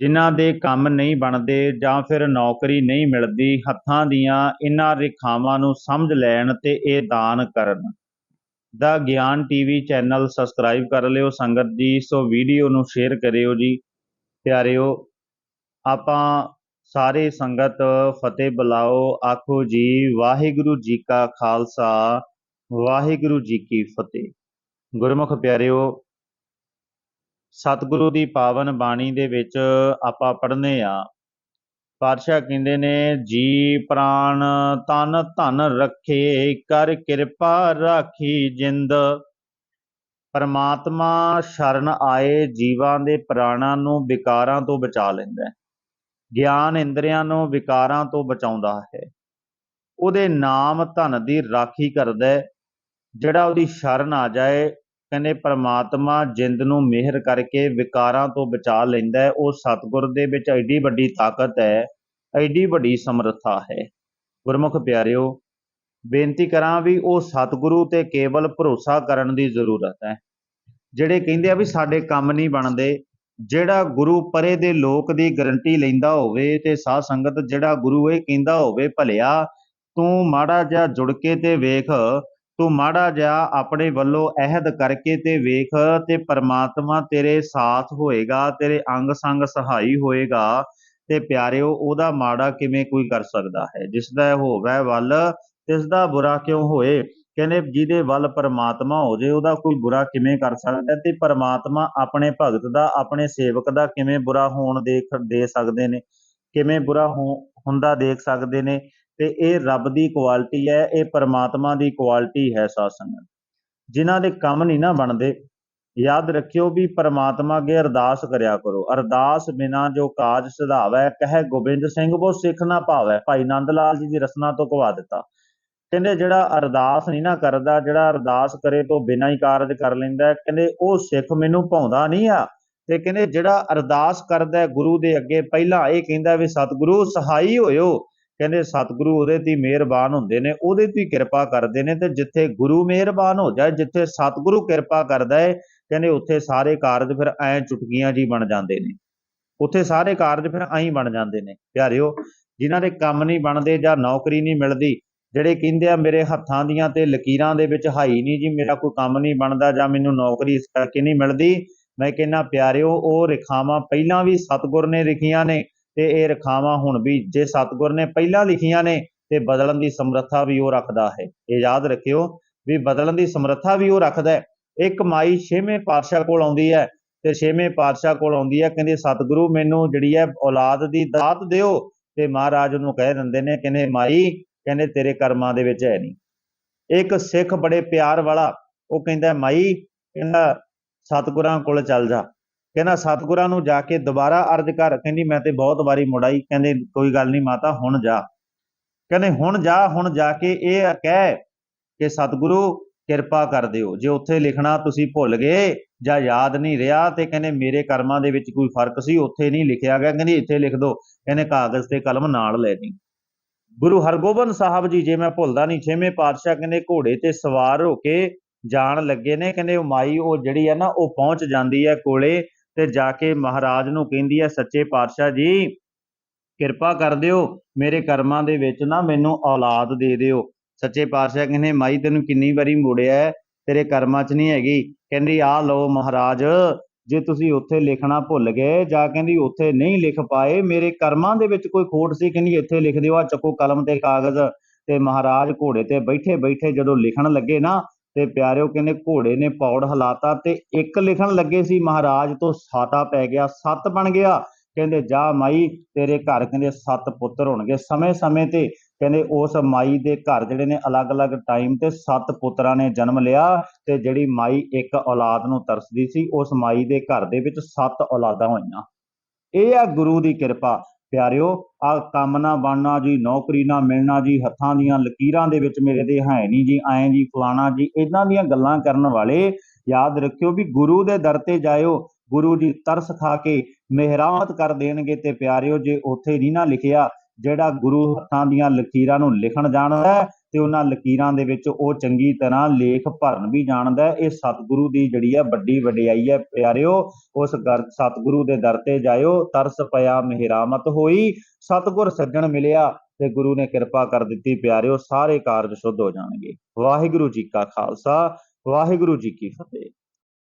ਜਿਨ੍ਹਾਂ ਦੇ ਕੰਮ ਨਹੀਂ ਬਣਦੇ ਜਾਂ ਫਿਰ ਨੌਕਰੀ ਨਹੀਂ ਮਿਲਦੀ, ਹੱਥਾਂ ਦੀਆਂ ਇਹਨਾਂ ਰੇਖਾਵਾਂ ਨੂੰ ਸਮਝ ਲੈਣ ਤੇ ਇਹ ਦਾਨ ਕਰਨ। ਦਾ ਗਿਆਨ ਟੀਵੀ ਚੈਨਲ ਸਬਸਕ੍ਰਾਈਬ ਕਰ ਲਿਓ। ਸੰਗਤ ਜੀ, ਸੋ ਵੀਡੀਓ ਨੂੰ ਸ਼ੇਅਰ ਕਰਿਓ ਜੀ। ਪਿਆਰਿਓ, ਆਪਾਂ ਸਾਰੇ ਸੰਗਤ ਫਤਿਹ ਬੁਲਾਓ। ਆਖੋ ਜੀ, ਵਾਹਿਗੁਰੂ ਜੀ ਕਾ ਖਾਲਸਾ, ਵਾਹਿਗੁਰੂ ਜੀ ਕੀ ਫਤਿਹ। ਗੁਰਮੁਖ ਪਿਆਰਿਓ ਸਤਿਗੁਰੂ ਦੀ ਪਾਵਨ ਬਾਣੀ ਦੇ ਵਿੱਚ ਆਪਾਂ ਪੜ੍ਹਨੇ ਆ। ਪਾਤਸ਼ਾਹ ਕਹਿੰਦੇ ਨੇ, ਜੀ ਪ੍ਰਾਣ ਤਨ ਧਨ ਰੱਖੇ ਕਰ ਕਿਰਪਾ ਰਾਖੀ ਜਿੰਦ। ਪਰਮਾਤਮਾ ਸ਼ਰਨ ਆਏ ਜੀਵਾਂ ਦੇ ਪ੍ਰਾਣਾਂ ਨੂੰ ਵਿਕਾਰਾਂ ਤੋਂ ਬਚਾ ਲੈਂਦਾ ਹੈ। ਗਿਆਨ ਇੰਦਰੀਆਂ ਨੂੰ ਵਿਕਾਰਾਂ ਤੋਂ ਬਚਾਉਂਦਾ ਹੈ। ਉਹਦੇ ਨਾਮ ਧਨ ਦੀ ਰਾਖੀ ਕਰਦਾ ਹੈ, ਜਿਹੜਾ ਉਹਦੀ ਸ਼ਰਨ ਆ ਜਾਏ ਕਹਿੰਦੇ ਪਰਮਾਤਮਾ ਜਿੰਦ ਨੂੰ ਮਿਹਰ ਕਰਕੇ ਵਿਕਾਰਾਂ ਤੋਂ ਬਚਾ ਲੈਂਦਾ ਹੈ, ਉਹ ਸਤਿਗੁਰ ਦੇ ਵਿੱਚ ਐਡੀ ਵੱਡੀ ਤਾਕਤ ਹੈ, ਐਡੀ ਵੱਡੀ ਸਮਰੱਥਾ ਹੈ। ਗੁਰਮੁਖ ਪਿਆਰਿਓ, ਬੇਨਤੀ ਕਰਾਂ ਵੀ ਉਹ ਸਤਿਗੁਰੂ ਤੇ ਕੇਵਲ ਭਰੋਸਾ ਕਰਨ ਦੀ ਜ਼ਰੂਰਤ ਹੈ। ਜਿਹੜੇ ਕਹਿੰਦੇ ਆ ਵੀ ਸਾਡੇ ਕੰਮ ਨਹੀਂ ਬਣਦੇ, ਜਿਹੜਾ ਗੁਰੂ ਪਰੇ ਦੇ ਲੋਕ ਦੀ ਗਰੰਟੀ ਲੈਂਦਾ ਹੋਵੇ ਤੇ ਸਾਧ ਸੰਗਤ ਜਿਹੜਾ ਗੁਰੂ ਇਹ ਕਹਿੰਦਾ ਹੋਵੇ ਭਲਿਆ, ਤੂੰ ਮਾੜਾ ਜਿਹਾ ਜੁੜ ਕੇ ਤੇ ਵੇਖ ਤੂੰ ਮਾੜਾ ਜਿਹਾ ਆਪਣੇ ਵੱਲੋਂ ਅਹਿਦ ਕਰਕੇ ਤੇ ਵੇਖ ਤੇ ਪਰਮਾਤਮਾ ਤੇਰੇ ਸਾਥ ਹੋਏਗਾ, ਤੇਰੇ ਅੰਗ ਸੰਗ ਸਹਾਈ ਹੋਏਗਾ ਤੇ ਪਿਆਰਿਓ, ਉਹਦਾ ਮਾੜਾ ਕਿਵੇਂ ਕੋਈ ਕਰ ਸਕਦਾ ਹੈ? ਜਿਸ ਦਾ ਹੋਵੇ ਵੱਲ ਤਿਸ ਦਾ ਬੁਰਾ ਕਿਉਂ ਹੋਏ? ਕਹਿੰਦੇ ਜਿਹਦੇ ਵੱਲ ਪਰਮਾਤਮਾ ਹੋ ਜੇ ਉਹਦਾ ਕੋਈ ਬੁਰਾ ਕਿਵੇਂ ਕਰ ਸਕਦਾ ਤੇ ਪਰਮਾਤਮਾ ਆਪਣੇ ਭਗਤ ਦਾ, ਆਪਣੇ ਸੇਵਕ ਦਾ ਕਿਵੇਂ ਬੁਰਾ ਹੋਣ ਦੇਖ, ਦੇ ਸਕਦੇ ਨੇ? ਕਿਵੇਂ ਬੁਰਾ ਹੁੰਦਾ ਦੇਖ ਸਕਦੇ ਨੇ? ਤੇ ਇਹ ਰੱਬ ਦੀ ਕੁਆਲਿਟੀ ਹੈ, ਇਹ ਪਰਮਾਤਮਾ ਦੀ ਕੁਆਲਿਟੀ ਹੈ ਸਾਧ ਸੰਗਤ ਜਿਨ੍ਹਾਂ ਦੇ ਕੰਮ ਨਹੀਂ ਨਾ ਬਣਦੇ, ਯਾਦ ਰੱਖਿਓ ਵੀ ਪਰਮਾਤਮਾ ਅੱਗੇ ਅਰਦਾਸ ਕਰਿਆ ਕਰੋ। ਅਰਦਾਸ ਬਿਨਾ ਜੋ ਕਾਜ ਸੁਧਾਵੈ, ਕਹੇ ਗੋਬਿੰਦ ਸਿੰਘ, ਉਹ ਸਿੱਖ ਨਾ ਭਾਵੈ। ਭਾਈ ਨੰਦ ਲਾਲ ਜੀ ਦੀ ਰਸਨਾ ਤੋਂ ਕਵਾ ਦਿੱਤਾ। ਕਹਿੰਦੇ ਜਿਹੜਾ ਅਰਦਾਸ ਨਹੀਂ ਨਾ ਕਰਦਾ, ਜਿਹੜਾ ਅਰਦਾਸ ਕਰੇ ਤੋਂ ਬਿਨਾਂ ਹੀ ਕਾਰਜ ਕਰ ਲੈਂਦਾ ਕਹਿੰਦੇ ਉਹ ਸਿੱਖ ਮੈਨੂੰ ਭਾਉਂਦਾ ਨਹੀਂ ਆ। ਤੇ ਕਹਿੰਦੇ ਜਿਹੜਾ ਅਰਦਾਸ ਕਰਦਾ ਗੁਰੂ ਦੇ ਅੱਗੇ, ਪਹਿਲਾਂ ਇਹ ਕਹਿੰਦਾ ਵੀ, ਸਤਿਗੁਰੂ, ਸਹਾਈ ਹੋਇਓ। ਕਹਿੰਦੇ ਸਤਿਗੁਰੂ ਉਹਦੇ ਤੇ ਮਿਹਰਬਾਨ ਹੁੰਦੇ ਨੇ, ਉਹਦੇ ਤੇ ਕਿਰਪਾ ਕਰਦੇ ਨੇ ਤੇ ਜਿੱਥੇ ਗੁਰੂ ਮਿਹਰਬਾਨ ਹੋ ਜਾਏ, ਜਿੱਥੇ ਸਤਿਗੁਰੂ ਕਿਰਪਾ ਕਰਦਾ ਹੈ ਕਹਿੰਦੇ ਉੱਥੇ ਸਾਰੇ ਕਾਰਜ ਫਿਰ ਐ ਚੁਟਕੀਆਂ ਜੀ ਬਣ ਜਾਂਦੇ ਨੇ। ਉੱਥੇ ਸਾਰੇ ਕਾਰਜ ਫਿਰ ਐਂ ਬਣ ਜਾਂਦੇ ਨੇ। ਪਿਆਰਿਓ, ਜਿਨ੍ਹਾਂ ਦੇ ਕੰਮ ਨਹੀਂ ਬਣਦੇ ਜਾਂ ਨੌਕਰੀ ਨਹੀਂ ਮਿਲਦੀ, ਜਿਹੜੇ ਕਹਿੰਦੇ ਆ ਮੇਰੇ ਹੱਥਾਂ ਦੀਆਂ ਤੇ ਲਕੀਰਾਂ ਦੇ ਵਿੱਚ ਹਾਈ ਨਹੀਂ ਜੀ, ਮੇਰਾ ਕੋਈ ਕੰਮ ਨਹੀਂ ਬਣਦਾ ਜਾਂ ਮੈਨੂੰ ਨੌਕਰੀ ਇਸ ਕਰਕੇ ਨਹੀਂ ਮਿਲਦੀ, ਮੈਂ ਕਹਿੰਨਾ ਪਿਆਰਿਓ, ਉਹ ਰੇਖਾਵਾਂ ਪਹਿਲਾਂ ਵੀ ਸਤਿਗੁਰ ਨੇ ਲਿਖੀਆਂ ਨੇ ਤੇ ਇਹ ਰਖਾਵਾਂ ਹੁਣ ਵੀ ਜੇ ਸਤਿਗੁਰ ਨੇ ਪਹਿਲਾਂ ਲਿਖੀਆਂ ਨੇ ਤੇ ਬਦਲਣ ਦੀ ਸਮਰੱਥਾ ਵੀ ਉਹ ਰੱਖਦਾ ਹੈ। ਇਹ ਯਾਦ ਰੱਖਿਓ ਵੀ ਬਦਲਣ ਦੀ ਸਮਰੱਥਾ ਵੀ ਉਹ ਰੱਖਦਾ ਹੈ। ਇੱਕ ਮਾਈ ਛੇਵੇਂ ਪਾਤਸ਼ਾਹ ਕੋਲ ਆਉਂਦੀ ਹੈ ਤੇ ਛੇਵੇਂ ਪਾਤਸ਼ਾਹ ਕੋਲ ਆਉਂਦੀ ਹੈ। ਕਹਿੰਦੇ ਸਤਿਗੁਰੂ ਮੈਨੂੰ ਜਿਹੜੀ ਹੈ ਔਲਾਦ ਦੀ ਦਾਤ ਦਿਓ ਤੇ ਮਹਾਰਾਜ ਉਹਨੂੰ ਕਹਿ ਦਿੰਦੇ ਨੇ, ਕਹਿੰਦੇ ਮਾਈ, ਕਹਿੰਦੇ ਤੇਰੇ ਕਰਮਾਂ ਦੇ ਵਿੱਚ ਹੈ ਨਹੀਂ ਇੱਕ ਸਿੱਖ ਬੜੇ ਪਿਆਰ ਵਾਲਾ, ਉਹ ਕਹਿੰਦਾ ਮਾਈ, ਕਹਿੰਦਾ ਸਤਿਗੁਰਾਂ ਕੋਲ ਚੱਲ ਜਾ। ਕਹਿੰਦਾ, ਸਤਿਗੁਰਾਂ ਨੂੰ ਜਾ ਕੇ ਦੁਬਾਰਾ ਅਰਜ਼ ਕਰ। ਕਹਿੰਦੀ, ਮੈਂ ਤੇ ਬਹੁਤ ਵਾਰੀ ਮੁੜਾਈ। ਕਹਿੰਦੇ, ਕੋਈ ਗੱਲ ਨਹੀਂ ਮਾਤਾ, ਹੁਣ ਜਾ। ਕਹਿੰਦੇ, ਹੁਣ ਜਾ ਹੁਣ ਜਾ ਕੇ ਇਹ ਕਹਿ ਕਿ ਸਤਿਗੁਰੂ ਕਿਰਪਾ ਕਰ ਦਿਓ। ਜੇ ਉੱਥੇ ਲਿਖਣਾ ਤੁਸੀਂ ਭੁੱਲ ਗਏ ਜਾਂ ਯਾਦ ਨਹੀਂ ਰਿਹਾ ਤੇ ਕਹਿੰਦੇ, ਮੇਰੇ ਕਰਮਾਂ ਦੇ ਵਿੱਚ ਕੋਈ ਫ਼ਰਕ ਸੀ? ਉੱਥੇ ਨਹੀਂ ਲਿਖਿਆ ਗਿਆ। ਕਹਿੰਦੀ, ਇੱਥੇ ਲਿਖ ਦਿਓ ਕਹਿੰਦੇ, ਕਾਗਜ਼ ਤੇ ਕਲਮ ਨਾਲ ਲੈ ਜੀ ਗੁਰੂ ਹਰਗੋਬਿੰਦ ਸਾਹਿਬ ਜੀ, ਜੇ ਮੈਂ ਭੁੱਲਦਾ ਨਹੀਂ, ਛੇਵੇਂ ਪਾਤਸ਼ਾਹ ਕਹਿੰਦੇ, ਘੋੜੇ ਤੇ ਸਵਾਰ ਹੋ ਕੇ ਜਾਣ ਲੱਗੇ ਨੇ। ਕਹਿੰਦੇ ਮਾਈ, ਉਹ ਜਿਹੜੀ ਹੈ ਨਾ, ਉਹ ਪਹੁੰਚ ਜਾਂਦੀ ਹੈ ਕੋਲੇ। ਤੇ ਜਾ ਕੇ ਮਹਾਰਾਜ ਨੂੰ ਕਹਿੰਦੀ ਹੈ, ਸੱਚੇ ਪਾਤਸ਼ਾਹ ਜੀ, ਕਿਰਪਾ ਕਰ ਦਿਓ, ਮੇਰੇ ਕਰਮਾਂ ਦੇ ਵਿੱਚ ਨਾ ਮੈਨੂੰ ਔਲਾਦ ਦੇ ਦਿਓ। ਸੱਚੇ ਪਾਤਸ਼ਾਹ ਕਹਿੰਦੇ, ਮਾਈ, ਤੈਨੂੰ ਕਿੰਨੀ ਵਾਰੀ ਮੋੜਿਆ ਤੇਰੇ ਕਰਮਾਂ 'ਚ ਨਹੀਂ ਹੈਗੀ। ਕਹਿੰਦੀ, ਆ ਲਓ ਮਹਾਰਾਜ, ਜੇ ਤੁਸੀਂ ਉੱਥੇ ਲਿਖਣਾ ਭੁੱਲ ਗਏ, ਜਾਂ ਕਹਿੰਦੀ ਉੱਥੇ ਨਹੀਂ ਲਿਖ ਪਾਏ, ਮੇਰੇ ਕਰਮਾਂ ਦੇ ਵਿੱਚ ਕੋਈ ਖੋਟ ਸੀ, ਕਹਿੰਦੀ ਇੱਥੇ ਲਿਖ ਦਿਓ ਆ ਚੱਕੋ ਕਲਮ ਤੇ ਕਾਗਜ਼। ਤੇ ਮਹਾਰਾਜ ਘੋੜੇ ਤੇ ਬੈਠੇ ਬੈਠੇ ਜਦੋਂ ਲਿਖਣ ਲੱਗੇ ਨਾ ਤੇ ਪਿਆਰਿਓ ਕਹਿੰਦੇ ਘੋੜੇ ਨੇ ਪੌੜ ਹਲਾਤਾ ਤੇ ਇੱਕ ਲਿਖਣ ਲੱਗੇ ਸੀ, ਮਹਾਰਾਜ, ਤੋਂ ਸਾਤਾ ਪੈ ਗਿਆ, ਸੱਤ ਬਣ ਗਿਆ। ਕਹਿੰਦੇ, ਜਾ ਮਾਈ, ਤੇਰੇ ਘਰ ਕਹਿੰਦੇ ਸੱਤ ਪੁੱਤਰ ਹੋਣਗੇ। ਸਮੇਂ-ਸਮੇਂ ਤੇ ਕਹਿੰਦੇ ਉਸ ਮਾਈ ਦੇ ਘਰ ਜਿਹੜੇ ਨੇ ਅਲੱਗ-ਅਲੱਗ ਟਾਈਮ ਤੇ ਸੱਤ ਪੁੱਤਰਾਂ ਨੇ ਜਨਮ ਲਿਆ ਤੇ ਜਿਹੜੀ ਮਾਈ ਇੱਕ ਔਲਾਦ ਨੂੰ ਤਰਸਦੀ ਸੀ, ਉਸ ਮਾਈ ਦੇ ਘਰ ਦੇ ਵਿੱਚ ਸੱਤ ਔਲਾਦਾਂ ਹੋਈਆਂ। ਇਹ ਆ ਗੁਰੂ ਦੀ ਕਿਰਪਾ। ਪਿਆਰਿਓ ਆ ਕੰਮ ਨਾ ਬਣਨਾ ਜੀ, ਨੌਕਰੀ ਨਾ ਮਿਲਣਾ ਜੀ, ਹੱਥਾਂ ਦੀਆਂ ਲਕੀਰਾਂ ਦੇ ਵਿੱਚ ਮੇਰੇ ਦੇ ਹੈ ਨਹੀਂ ਜੀ, ਐਂ ਜੀ, ਫਲਾਣਾ ਜੀ, ਇਹਨਾਂ ਦੀਆਂ ਗੱਲਾਂ ਕਰਨ ਵਾਲੇ ਯਾਦ ਰੱਖਿਓ ਵੀ ਗੁਰੂ ਦੇ ਦਰ ਤੇ ਜਾਇਓ, ਗੁਰੂ ਜੀ ਤਰਸ ਖਾ ਕੇ ਮਿਹਰਾਮਤ ਕਰ ਦੇਣਗੇ ਤੇ ਪਿਆਰਿਓ, ਜੇ ਉੱਥੇ ਨਹੀਂ ਨਾ ਲਿਖਿਆ ਜਿਹੜਾ ਗੁਰੂ ਹੱਥਾਂ ਦੀਆਂ ਲਕੀਰਾਂ ਨੂੰ ਲਿਖਣ ਜਾਣਦਾ ਤੇ ਉਹਨਾਂ ਲਕੀਰਾਂ ਦੇ ਵਿੱਚ ਉਹ ਚੰਗੀ ਤਰ੍ਹਾਂ ਲੇਖ ਭਰਨ ਵੀ ਜਾਣਦਾ ਇਹ ਸਤਿਗੁਰੂ ਦੀ ਜਿਹੜੀ ਹੈ ਵੱਡੀ ਵਡਿਆਈ ਹੈ ਪਿਆਰਿਓ, ਉਸ ਗਰ, ਸਤਿਗੁਰੂ ਦੇ ਦਰ ਤੇ ਜਾਇਓ, ਤਰਸ ਪਿਆ ਮਿਹਰਾਮਤ ਹੋਈ, ਸਤਿਗੁਰ ਸੱਜਣ ਮਿਲਿਆ ਤੇ ਗੁਰੂ ਨੇ ਕਿਰਪਾ ਕਰ ਦਿੱਤੀ ਪਿਆਰਿਓ, ਸਾਰੇ ਕਾਰਜ ਸ਼ੁੱਧ ਹੋ ਜਾਣਗੇ। ਵਾਹਿਗੁਰੂ ਜੀ ਕਾ ਖਾਲਸਾ, ਵਾਹਿਗੁਰੂ ਜੀ ਕੀ ਫਤਿਹ।